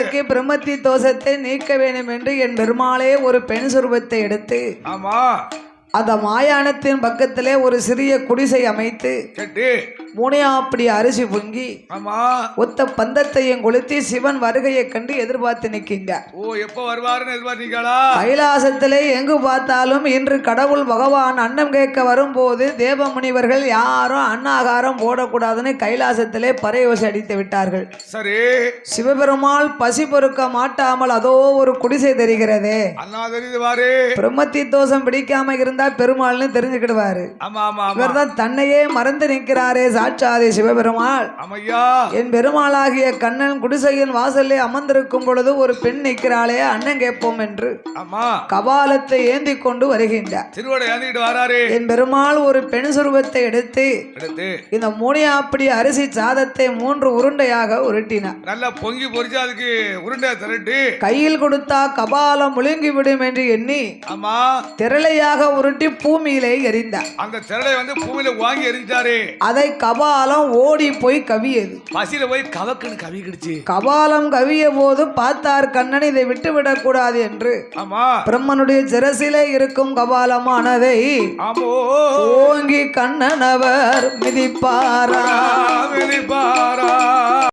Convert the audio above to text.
அதற்கு பிரம்மத்தி தோஷத்தை நீக்க வேண்டும் என்று என் பெருமாளே ஒரு பெண் சுரூபத்தை எடுத்து ஆமா. அந்த மாயாணத்தின் பக்கத்திலே ஒரு சிறிய குடிசை அமைத்து கெட்டு மூணையாப்படி அரிசி பொங்கி ஆமா. ஒத்த பந்தத்தையும் கொளுத்தி சிவன் வருகையை கண்டு எதிர்பார்த்து நிற்கிங்க. ஓ எப்போ வருவாருன்னு எதிர்பார்த்தீங்களா கைலாசத்திலே எங்கு பார்த்தாலும் இன்று கடவுள் பகவான் அன்னம் கேட்க வரும்போது தேவ முனிவர்கள் யாரும் அன்னாகாரம் போடக்கூடாதுன்னு கைலாசத்திலே பறையோசை அடித்து விட்டார்கள். சரி. சிவபெருமாள் பசி பொறுக்க மாட்டாமல் அதோ ஒரு குடிசை தெரிகிறதே. பிரம்மத்தி தோஷம் பிடிக்காம இருந்தா பெருமாள்னு தெரிஞ்சுக்கிடுவாரு. இவர்தான் தன்னையே மறந்து நிற்கிறாரே சாட்சாதே சிவபெருமாள். என் பெருமாளாகிய கண்ணன் குடிசையின் வாசல்லே அமர்ந்திருக்கும் பொழுது ஒரு பெண் நிற்கிறாளே அண்ணன் கேட்போம் என்று. கபாலத்தை ஏந்தி கொண்டு வருகின்றார். என் பெருமாள் ஒரு பெண் சுரூபத்தை எடுத்து இந்த மூணியாப்படி அரிசி சாதத்தை மூன்று உருண்டையாக உருட்டினார். நல்லா பொங்கி பொரிச்சு அதுக்கு உருண்டை திரட்டு. கையில் கொடுத்தா கபாலம் முழுங்கி விடும் என்று எண்ணி ஆமா. திரளையாக உருட்டி பூமியிலே எறிந்தார் அந்த திரளை வந்து பூமியில வாங்கி எரிஞ்சாரு. அதை கபாலம் ஓடி போய் கவியது. பசியில போய் கவக்குன்னு கவி கிடுச்சு கபாலம் கவிய போது பார்த்தார் கண்ணன் இதை விட்டுவிடக் கூடாது என்று. ஆமா. பிரம்மனுடைய சிரசிலே இருக்கும் கபாலமானதை ஆமோ. ஓங்கி கண்ணனவர் மிதிப்பாரா? வெளிப்பாரா